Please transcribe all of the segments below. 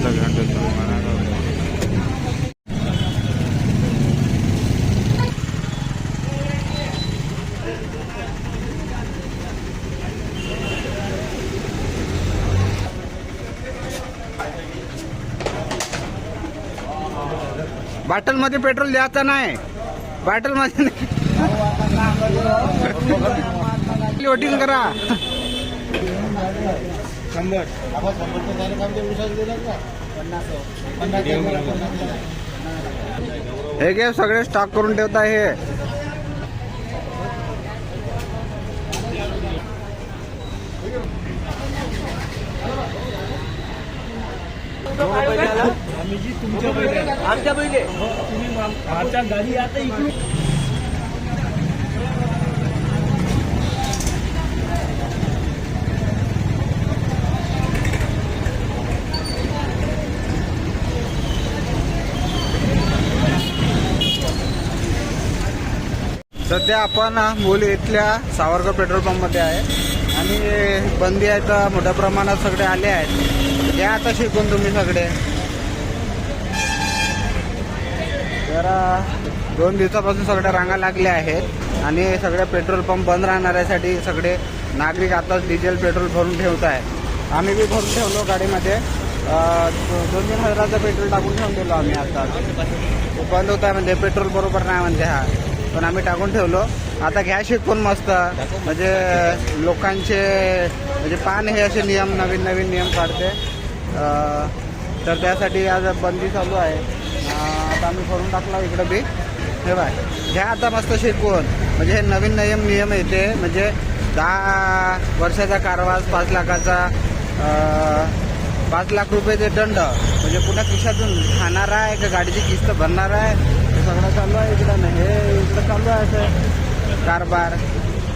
अर्धा घंटा तरी म्हणा बाटलमध्ये पेट्रोल द्यायचं नाही. बाटलमध्ये नाही. लोटिंग करा. शंभर. शंभरचं झालं विश्वास का पन्नास हे. घे सगळे स्टॉक करून ठेवता हे. आम्ही जी तुमच्या पहिले आमच्या पहिले तुम्ही आमच्या गाडी आता इकडून सध्या आपण बोली इथल्या सावरगाव पेट्रोल पंपमध्ये आहे. आणि बंदी आहे तर मोठ्या प्रमाणात सगळे आले आहेत. या आता शिकून तुम्ही सगळे. तर दोन दिवसापासून सगळ्या रांगा लागल्या आहेत. आणि सगळे पेट्रोल पंप बंद राहणाऱ्यासाठी सगळे नागरिक आताच डिझेल पेट्रोल भरून ठेवत आहे आम्ही बी भरून ठेवलो गाडीमध्ये. दोन तीन हजाराचं पेट्रोल टाकून ठेवून दिलो आम्ही आता बंद होत आहे म्हणजे पेट्रोल बरोबर नाही म्हणते हा. पण आम्ही टाकून ठेवलो. आता घ्या शिकून मस्त. म्हणजे लोकांचे म्हणजे पान हे असे नियम नवीन नवीन नियम काढते. तर त्यासाठी आज बंदी चालू आहे. आता आम्ही करून टाकला इकडं बी. हे बाय घ्या आता मस्त शिकवून म्हणजे हे नवीन नवीन नियम येते. म्हणजे दहा वर्षाचा कारवास पाच लाखाचा पाच लाख रुपये ते दंड. म्हणजे पुन्हा खिशातून खाणार आहे का गाडीची किस्त भरणार आहे? हे सगळं चालू आहे इकडं नाही हे इकडं चालू आहे असं. कारभार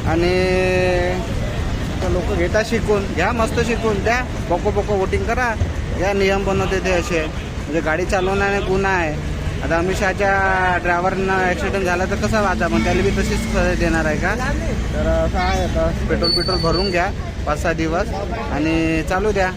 आणि लोक घेता शिकून घ्या मस्त शिकून द्या. बोको बोको वोटिंग करा. या नियम बनवते ते असे. म्हणजे गाडी चालवण्याने गुन्हा आहे. आता अमित शहाच्या ड्रायव्हरनं ॲक्सिडेंट झाला तर कसा वाचा? मग त्याला बी तशीच देणार आहे का? तर असं आहे आता. पेट्रोल पेट्रोल भरून घ्या. पाच सहा दिवस. आणि चालू द्या.